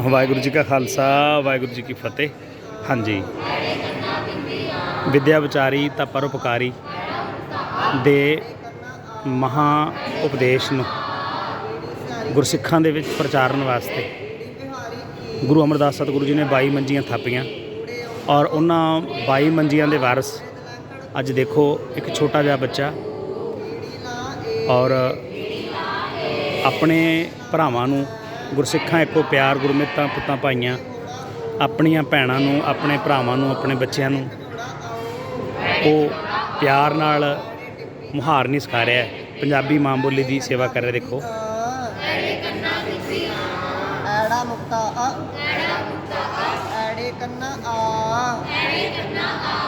ਵਾਹਿਗੁਰੂ ਜੀ ਕਾ ਖਾਲਸਾ, ਵਾਹਿਗੁਰੂ ਜੀ ਕੀ ਫਤਿਹ। ਹਾਂਜੀ। ਵਿਦਿਆ ਵਿਚਾਰੀ ਤਾਂ ਪਰਉਪਕਾਰੀ ਦੇ ਮਹਾ ਉਪਦੇਸ਼ ਨੂੰ ਗੁਰਸਿੱਖਾਂ ਦੇ ਵਿੱਚ ਪ੍ਰਚਾਰਨ ਵਾਸਤੇ ਗੁਰੂ ਅਮਰਦਾਸ ਸਤਿਗੁਰੂ ਜੀ ਨੇ 22 ਮੰਜੀਆਂ ਥਾਪੀਆਂ ਔਰ ਉਹਨਾਂ 22 ਮੰਜੀਆਂ ਦੇ ਵਾਰਿਸ ਅੱਜ ਦੇਖੋ ਇੱਕ ਛੋਟਾ ਜਿਹਾ ਬੱਚਾ ਔਰ ਆਪਣੇ ਭਰਾਵਾਂ ਨੂੰ ਗੁਰਸਿੱਖਾਂ ਇੱਕੋ ਪਿਆਰ ਗੁਰਮਿੱਤਾਂ ਪੁੱਤਾਂ ਭਾਈਆਂ ਆਪਣੀਆਂ ਭੈਣਾਂ ਨੂੰ ਆਪਣੇ ਭਰਾਵਾਂ ਨੂੰ ਆਪਣੇ ਬੱਚਿਆਂ ਨੂੰ। ਉਹ ਪਿਆਰ ਨਾਲ ਮੁਹਾਰਨੀ ਸਿਖਾ ਰਿਹਾ। ਹੈ ਪੰਜਾਬੀ ਮਾਂ ਬੋਲੀ ਦੀ ਸੇਵਾ ਕਰ ਰਿਹਾ ਦੇਖੋ। ਐੜਾ ਮੁਕਤਾ ਆ। ਐੜਾ ਮੁਕਤਾ ਆ। ਐੜੇ ਕੰਨਾ ਆ। ਐੜੇ ਕੰਨਾ ਆ।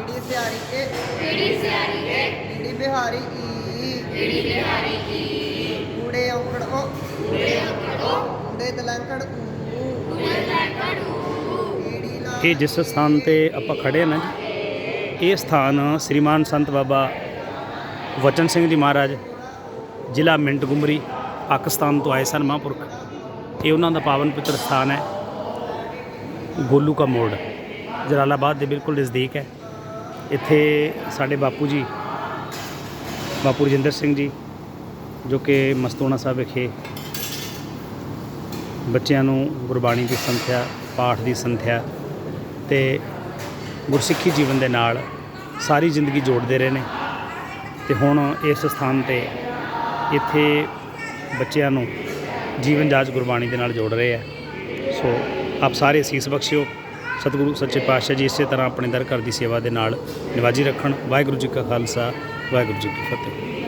ਈੜੀ ਸਿਆਰੀ ਕੇ। ਈੜੀ ਸਿਆਰੀ ਕੇ। ਈੜੀ ਬਿਹਾਰੀ ਈ। ਈੜੀ ਬਿਹਾਰੀ ਈ। ਕੂੜੇ ਔਂਕੜ ਓ ਕੂੜੇ ਔਂਕੜ ਓ ਕੂੜੇ ਊ ਇਹ ਜਿਸ ਸਥਾਨ ਤੇ ਆਪਾਂ ਖੜੇ ਹਾਂ ਨਾ ਇਹ ਸਥਾਨ ਸ੍ਰੀਮਾਨ ਸੰਤ ਬਾਬਾ ਵਚਨ ਸਿੰਘ ਜੀ ਮਹਾਰਾਜ ਜ਼ਿਲ੍ਹਾ ਮਿੰਟ ਗੁਮਰੀ ਪਾਕਿਸਤਾਨ ਤੋਂ ਆਏ ਸਨ ਮਹਾਂਪੁਰਖ। ਇਹ ਉਹਨਾਂ ਦਾ ਪਾਵਨ ਪਵਿੱਤਰ ਸਥਾਨ ਹੈ। ਗੋਲੂ ਕਾ ਮੋੜ, ਜਲਾਲਾਬਾਦ ਦੇ ਬਿਲਕੁਲ ਨਜ਼ਦੀਕ ਹੈ। ਇੱਥੇ ਸਾਡੇ ਬਾਪੂ ਜੀ, ਬਾਪੂ ਰਜਿੰਦਰ ਸਿੰਘ ਜੀ, ਜੋ ਕਿ ਮਸਤੋਣਾ ਸਾਹਿਬ ਵਿਖੇ ਬੱਚਿਆਂ ਨੂੰ ਗੁਰਬਾਣੀ ਦੀ ਸੰਥਿਆ, ਪਾਠ ਦੀ ਸੰਥਿਆ ਤੇ ਗੁਰਸਿੱਖੀ ਜੀਵਨ ਦੇ ਨਾਲ ਸਾਰੀ ਜ਼ਿੰਦਗੀ ਜੋੜਦੇ ਰਹੇ ਨੇ। ਤੇ ਹੁਣ ਇਸ ਸਥਾਨ ਤੇ ਇੱਥੇ ਬੱਚਿਆਂ ਨੂੰ ਜੀਵਨ ਜਾਚ ਗੁਰਬਾਣੀ ਦੇ ਨਾਲ ਜੋੜ ਰਹੇ ਆ। ਸੋ ਆਪ ਸਾਰੇ ਅਸੀਸ ਬਖਸ਼ਿਓ। ਸਤਿਗੁਰੂ, ਸੱਚੇ ਪਾਤਸ਼ਾਹ ਜੀ ਇਸੇ ਤਰ੍ਹਾਂ ਆਪਣੇ ਦਰ ਘਰ ਦੀ ਸੇਵਾ ਦੇ ਨਾਲ ਨਿਵਾਜੀ ਰੱਖਣ। ਵਾਹਿਗੁਰੂ ਜੀ ਕਾ ਖਾਲਸਾ, ਵਾਹਿਗੁਰੂ ਜੀ ਕੀ ਫਤਿਹ।